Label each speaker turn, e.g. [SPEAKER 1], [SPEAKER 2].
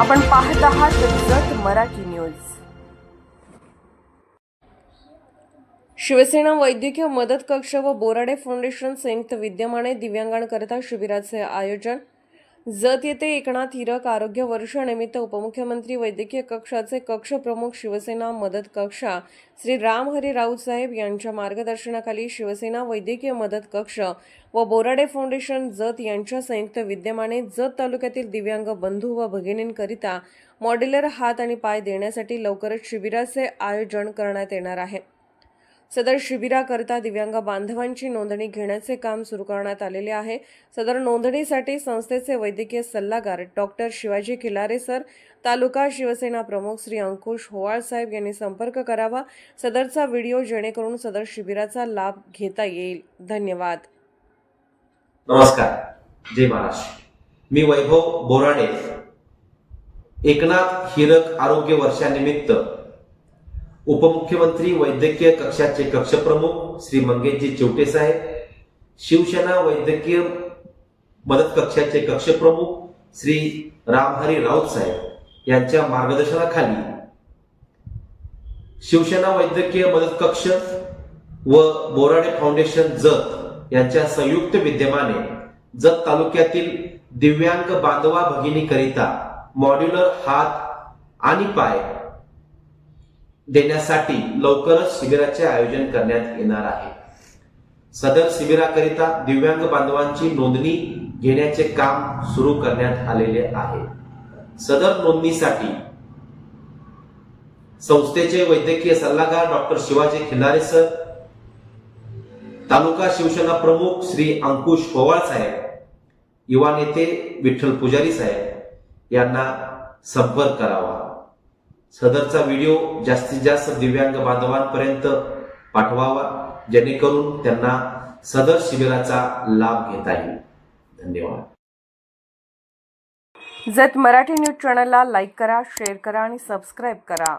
[SPEAKER 1] आपण पाहत आहात जत मराठी न्यूज. शिवसेना वैद्यकीय मदत कक्ष व बोराडे फाउंडेशन संयुक्त विद्यमाने दिव्यांगांकरिता शिबिराचे आयोजन जत येथे एकनाथ हिरक आरोग्य वर्षानिमित्त उपमुख्यमंत्री वैद्यकीय कक्षाचे कक्ष प्रमुख शिवसेना मदत कक्षा श्री रामहरी राऊत साहेब यांच्या मार्गदर्शनाखाली शिवसेना वैद्यकीय मदत कक्ष व बोराडे फाउंडेशन जत यांच्या संयुक्त विद्यमाने जत तालुक्यातील दिव्यांग बंधू व भगिनींकरिता मॉड्युलर हात आणि पाय देण्यासाठी लवकरच शिबिराचे आयोजन करण्यात येणार आहे. सदर शिबिराकरता दिव्यांग बांधवांची नोंदणी घेण्याचे काम सुरू करण्यात आलेले आहे. सदर नोंदणीसाठी संस्थेचे वैद्यकीय सल्लागार डॉक्टर शिवाजी खिलारे सर तालुका शिवसेना प्रमुख श्री अंकुश होवाळ साहेब यांनी संपर्क करावा. सदरचा व्हिडिओ जेणेकरून सदर शिबिराचा लाभ घेता येईल. धन्यवाद.
[SPEAKER 2] नमस्कार. जय महाराष्ट्र. मी वैभव बोराडे. एकनाथ हिरक आरोग्य वर्षानिमित्त उपमुख्यमंत्री वैद्यकीय कक्षाचे कक्षप्रमुख श्री मंगेशजी चिवटे साहेब शिवसेना वैद्यकीय मदत कक्षाचे कक्षप्रमुख श्री रामहरी राऊत साहेब यांच्या मार्गदर्शनाखाली शिवसेना वैद्यकीय मदत कक्ष व बोराडे फाउंडेशन जत यांच्या संयुक्त विद्यमाने जत तालुक्यातील दिव्यांग बांधवा भगिनीकरिता मॉड्युलर हात आणि पाय देण्यासाठी लवकरच शिबिराचे आयोजन करण्यात येणार आहे. सदर शिबिराकरिता दिव्यांग बांधवांची नोंदणी घेण्याचे काम सुरू करण्यात आलेले आहे. सदर नोंदणीसाठी संस्थेचे वैद्यकीय सल्लागार डॉक्टर शिवाजी खिल्लारे सर तालुका शिवसेना प्रमुख श्री अंकुश पवार साहेब युवा नेते विठ्ठल पुजारी साहेब यांना संपर्क करावा. सदरचा व्हिडिओ जास्तीत जास्त दिव्यांग बांधवांपर्यंत पाठवावा जेणेकरून त्यांना सदर शिबिराचा लाभ घेता येईल. धन्यवाद.
[SPEAKER 1] जत मराठी न्यूज चॅनलला लाईक करा शेअर करा आणि सबस्क्राईब करा.